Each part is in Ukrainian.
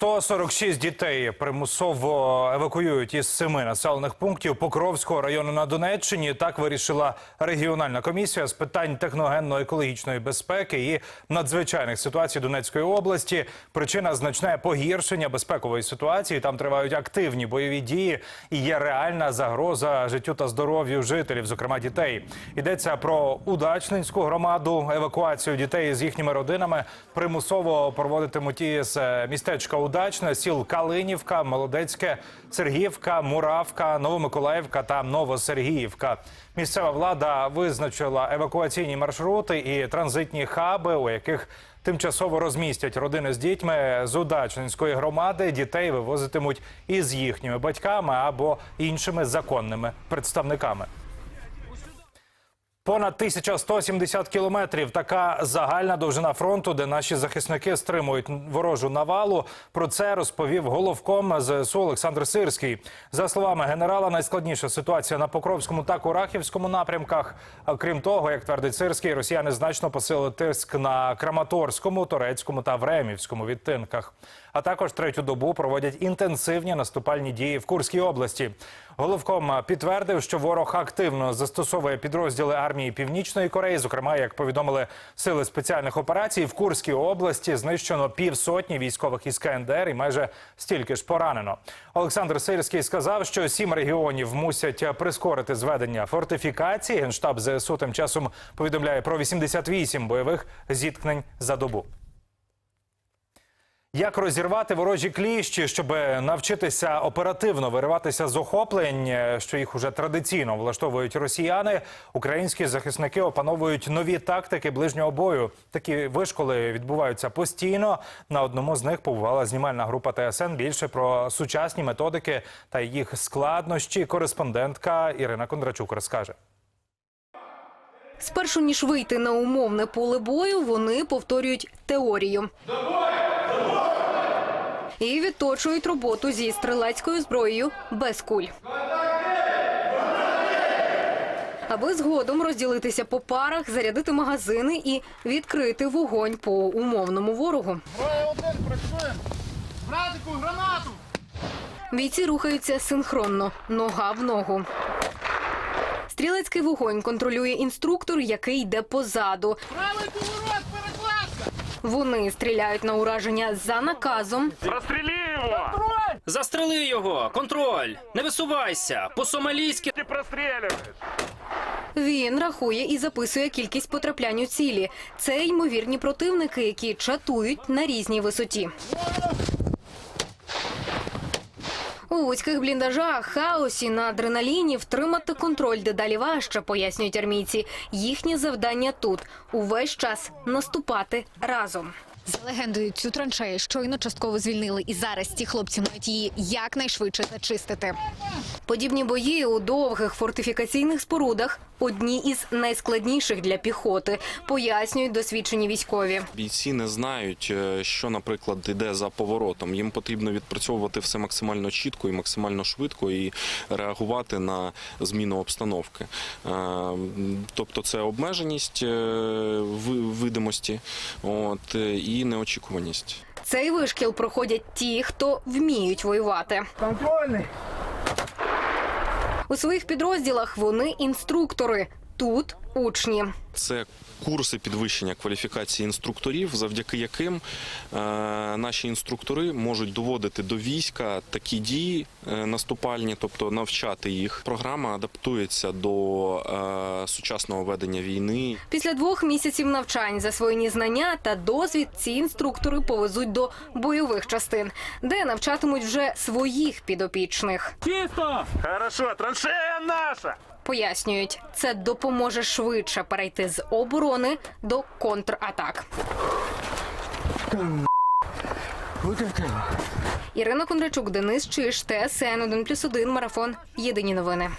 146 дітей примусово евакуюють із семи населених пунктів Покровського району на Донеччині. Так вирішила регіональна комісія з питань техногенно-екологічної безпеки і надзвичайних ситуацій Донецької області. Причина значне погіршення безпекової ситуації. Там тривають активні бойові дії і є реальна загроза життю та здоров'ю жителів, зокрема дітей. Йдеться про удачненську громаду. Евакуацію дітей з їхніми родинами примусово проводитимуть із е, містечка Удачне, сіл Калинівка, Молодецьке, Сергіївка, Муравка, Новомиколаївка та Новосергіївка. Місцева влада визначила евакуаційні маршрути і транзитні хаби, у яких тимчасово розмістять родини з дітьми з Удачненської громади. Дітей вивозитимуть із їхніми батьками або іншими законними представниками. Понад 1170 кілометрів така загальна довжина фронту, де наші захисники стримують ворожу навалу. Про це розповів головком ЗСУ Олександр Сирський. За словами генерала, найскладніша ситуація на Покровському та Курахівському напрямках. Крім того, як твердить Сирський, росіяни значно посилили тиск на Краматорському, Торецькому та Времівському відтинках. А також третю добу проводять інтенсивні наступальні дії в Курській області. Головком підтвердив, що ворог активно застосовує підрозділи армії Північної Кореї. Зокрема, як повідомили сили спеціальних операцій, в Курській області знищено півсотні військових із КНДР і майже стільки ж поранено. Олександр Сирський сказав, що сім регіонів мусять прискорити зведення фортифікації. Генштаб ЗСУ тим часом повідомляє про 88 бойових зіткнень за добу. Як розірвати ворожі кліщі, щоб навчитися оперативно вириватися з охоплень, е, що їх уже традиційно влаштовують росіяни? Українські захисники опановують нові тактики ближнього бою. Такі вишколи відбуваються постійно. На одному з них побувала знімальна група ТСН. Більше про сучасні методики та їх складнощі. Кореспондентка Ірина Кондрачук розкаже. Спершу ніж вийти на умовне поле бою, вони повторюють теорію. І відточують роботу зі стрілецькою зброєю без куль. Аби згодом розділитися по парах, зарядити магазини і відкрити вогонь по умовному ворогу. Братику, гранату! Бійці рухаються синхронно, нога в ногу. Стрілецький вогонь контролює інструктор, який йде позаду. Правий поворот! Вони стріляють на ураження за наказом. Розстріли його! Застрели його! Контроль! Не висувайся! По-сомалійськи Ти прострілюєш! Він рахує і записує кількість потраплянь у цілі. Це ймовірні противники, які чатують на різній висоті. У вузьких бліндажах, хаосі на адреналіні втримати контроль дедалі важче, пояснюють армійці. Їхнє завдання тут увесь час наступати разом. За легендою, цю траншею щойно частково звільнили, і зараз ці хлопці мають її якнайшвидше зачистити. Подібні бої у довгих фортифікаційних спорудах одні із найскладніших для піхоти, пояснюють досвідчені військові. Бійці не знають, е, що, наприклад, йде за поворотом. Їм потрібно відпрацьовувати все максимально чітко і максимально швидко і реагувати на зміну обстановки. Е, Тобто, це обмеженість е, видимості, от е, і неочікуваність. Цей вишкіл проходять ті, хто вміють воювати. Контрольний! У своїх підрозділах вони інструктори. Тут учні. Це курси підвищення кваліфікації інструкторів, завдяки яким е, наші інструктори можуть доводити до війська такі дії е, наступальні, тобто навчати їх. Програма адаптується до е, сучасного ведення війни. Після двох місяців навчань засвоєні знання та досвід ці інструктори повезуть до бойових частин, де навчатимуть вже своїх підопічних. Хорошо, траншея наша! Пояснюють, це допоможе швидше перейти з оборони до контратак. Ірина Кондрачук, Денис Чиш, ТСН 1+,1, Марафон. Єдині новини.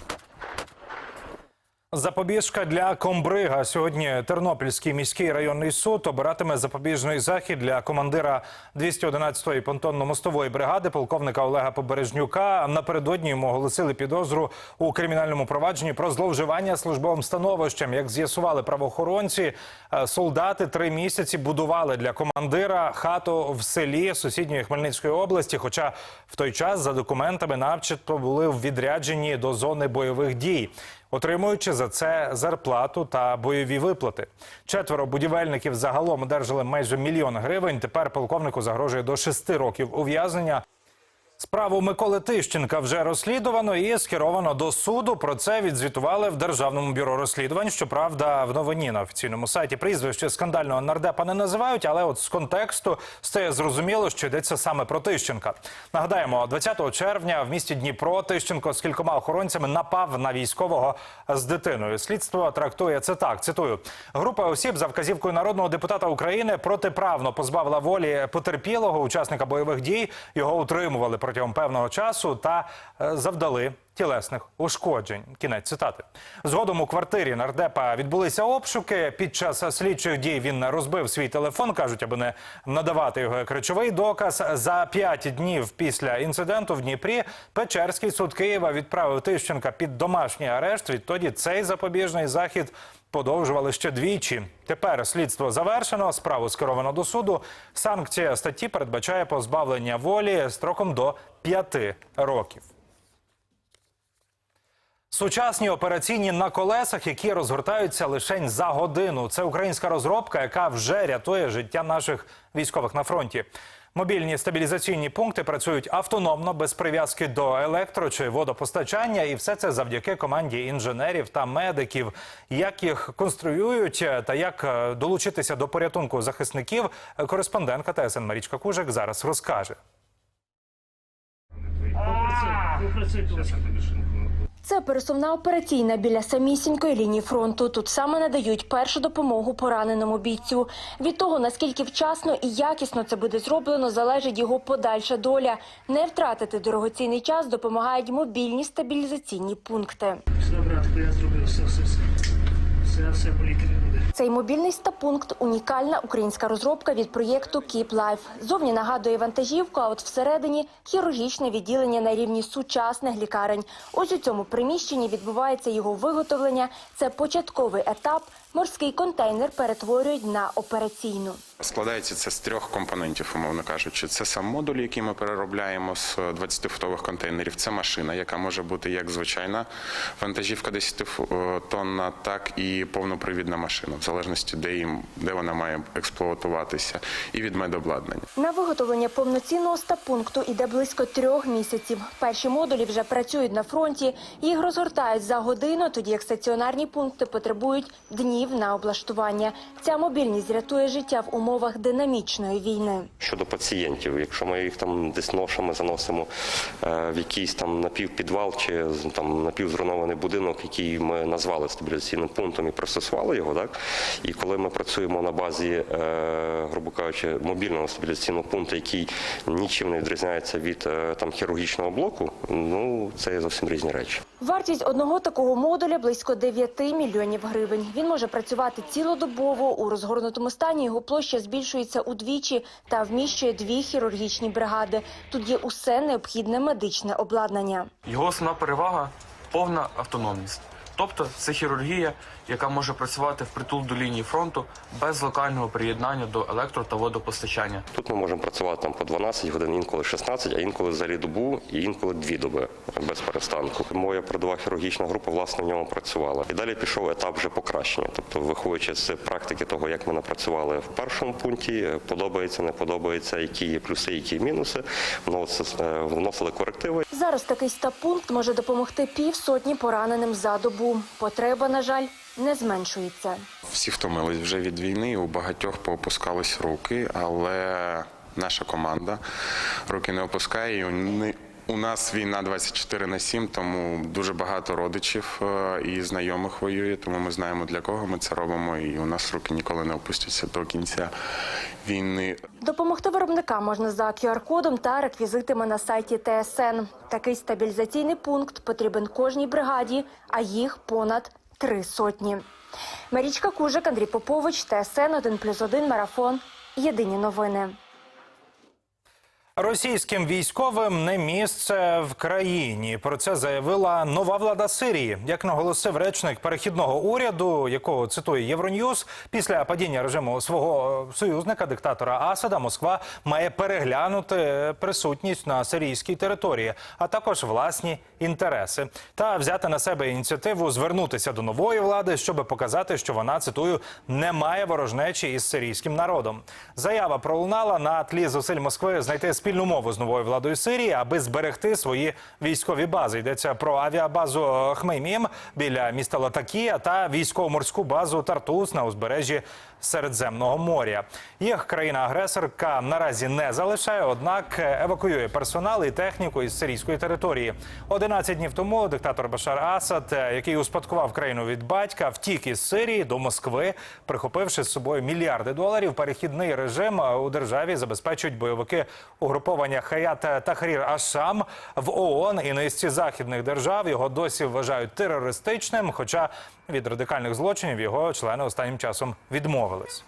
Запобіжка для комбрига. Сьогодні Тернопільський міський районний суд обиратиме запобіжний захід для командира 211-ї понтонно-мостової бригади полковника Олега Побережнюка. Напередодні йому оголосили підозру у кримінальному провадженні про зловживання службовим становищем. Як з'ясували правоохоронці, е, солдати три місяці будували для командира хату в селі сусідньої Хмельницької області. Хоча в той час за документами, начебто, були в відрядженні до зони бойових дій отримуючи за це зарплату та бойові виплати. Четверо будівельників загалом одержали майже мільйон гривень. Тепер полковнику загрожує до шести років ув'язнення. Справу Миколи Тищенка вже розслідувано і скеровано до суду. Про це відзвітували в Державному бюро розслідувань. Щоправда, в новині на офіційному сайті прізвище скандального нардепа не називають, але от з контексту стає зрозуміло, що йдеться саме про Тищенка. Нагадаємо, 20 червня в місті Дніпро Тищенко з кількома охоронцями напав на військового з дитиною. Слідство трактує це так. Цитую: група осіб за вказівкою народного депутата України протиправно позбавила волі потерпілого учасника бойових дій. Його утримували протягом певного часу та е, завдали. Тілесних ушкоджень. Кінець цитати. Згодом у квартирі нардепа відбулися обшуки. Під час слідчих дій він розбив свій телефон, кажуть, аби не надавати його як речовий доказ. За п'ять днів після інциденту в Дніпрі Печерський суд Києва відправив Тищенка під домашній арешт. Відтоді цей запобіжний захід подовжували ще двічі. Тепер слідство завершено, справу скеровано до суду. Санкція статті передбачає позбавлення волі строком до п'яти років. Сучасні операційні на колесах, які розгортаються лише за годину. Це українська розробка, яка вже рятує життя наших військових на фронті. Мобільні стабілізаційні пункти працюють автономно, без прив'язки до електро чи водопостачання, і все це завдяки команді інженерів та медиків. Як їх конструюють та як е, долучитися до порятунку захисників, е, кореспондентка ТСН Марічка Кужик зараз розкаже. Це пересувна операційна біля самісінької лінії фронту. Тут саме надають першу допомогу пораненому бійцю. Від того наскільки вчасно і якісно це буде зроблено, залежить його подальша доля. Не втратити дорогоцінний час допомагають мобільні стабілізаційні пункти. Добре, я зробив все, все, все. Все, все по лікарі буде. Цей мобільний стапункт – унікальна українська розробка від проєкту Keep Life. Зовні нагадує вантажівку, а от всередині – хірургічне відділення на рівні сучасних лікарень. Ось у цьому приміщенні відбувається його виготовлення. Це початковий етап. Морський контейнер перетворюють на операційну. Складається це з трьох компонентів, умовно кажучи. Це сам модуль, який ми переробляємо з 20-футових контейнерів. Це машина, яка може бути як звичайна вантажівка 10 тонна, так і повнопривідна машина, в залежності де їм де вона має експлуатуватися, і від медобладнання. На виготовлення повноцінного стапункту іде близько трьох місяців. Перші модулі вже працюють на фронті. Їх розгортають за годину, тоді як стаціонарні пункти потребують днів на облаштування. Ця мобільність рятує життя в умовах динамічної війни. щодо пацієнтів. Якщо ми їх там десь ношами заносимо е, в якийсь там напівпідвал чи там напівзруйнований будинок, який ми назвали стабілізаційним пунктом і пристосували його, так і коли ми працюємо на базі, е, грубо кажучи, мобільного стабілізаційного пункту, який нічим не відрізняється від е, там хірургічного блоку, ну це зовсім різні речі. Вартість одного такого модуля близько 9 мільйонів гривень. Він може працювати цілодобово. У розгорнутому стані його площа збільшується удвічі та вміщує дві хірургічні бригади. Тут є усе необхідне медичне обладнання. Його основна перевага повна автономність. Тобто це хірургія, яка може працювати впритул до лінії фронту без локального приєднання до електро та водопостачання. Тут ми можемо працювати там по 12 годин, інколи 16, а інколи взагалі добу і інколи дві доби без перестанку. Моя передова хірургічна група власне в ньому працювала. І далі пішов етап вже покращення. Тобто, виходячи з практики того, як ми напрацювали в першому пункті, подобається, не подобається, які є плюси, які є мінуси. Вносили, е, вносили корективи. Зараз такий стапункт може допомогти півсотні пораненим за добу. Потреба, на жаль, не зменшується. Всі втомились вже від війни. У багатьох поопускались руки, але наша команда руки не опускає. І У нас війна 24 на 7, тому дуже багато родичів е, і знайомих воює, тому ми знаємо для кого ми це робимо, і у нас руки ніколи не опустяться до кінця війни. Допомогти виробникам можна за QR-кодом та реквізитами на сайті ТСН. Такий стабілізаційний пункт потрібен кожній бригаді, а їх понад три сотні. Марічка Кужик, Андрій Попович, ТСН 1+,1 Марафон. Єдині новини. Російським військовим не місце в країні. Про це заявила нова влада Сирії. Як наголосив речник перехідного уряду, якого цитує Євроньюз, після падіння режиму свого союзника, диктатора Асада, Москва має переглянути присутність на сирійській території, а також власні інтереси та взяти на себе ініціативу звернутися до нової влади, щоб показати, що вона цитую не має ворожнечі із сирійським народом. Заява пролунала на тлі зусиль Москви знайти спільну мову з новою владою Сирії, аби зберегти свої військові бази. Йдеться про авіабазу Хмеймім біля міста Латакія та військово-морську базу Тартус на узбережжі Середземного моря. Їх країна-агресорка наразі не залишає, однак евакуює персонал і техніку із сирійської території. 11 днів тому диктатор Башар Асад, який успадкував країну від батька, втік із Сирії до Москви, прихопивши з собою мільярди доларів. Перехідний режим у державі забезпечують бойовики угруповання Хаят Тахрір Ашам в ООН і низці західних держав. Його досі вважають терористичним, хоча від радикальних злочинів його члени останнім часом відмовились.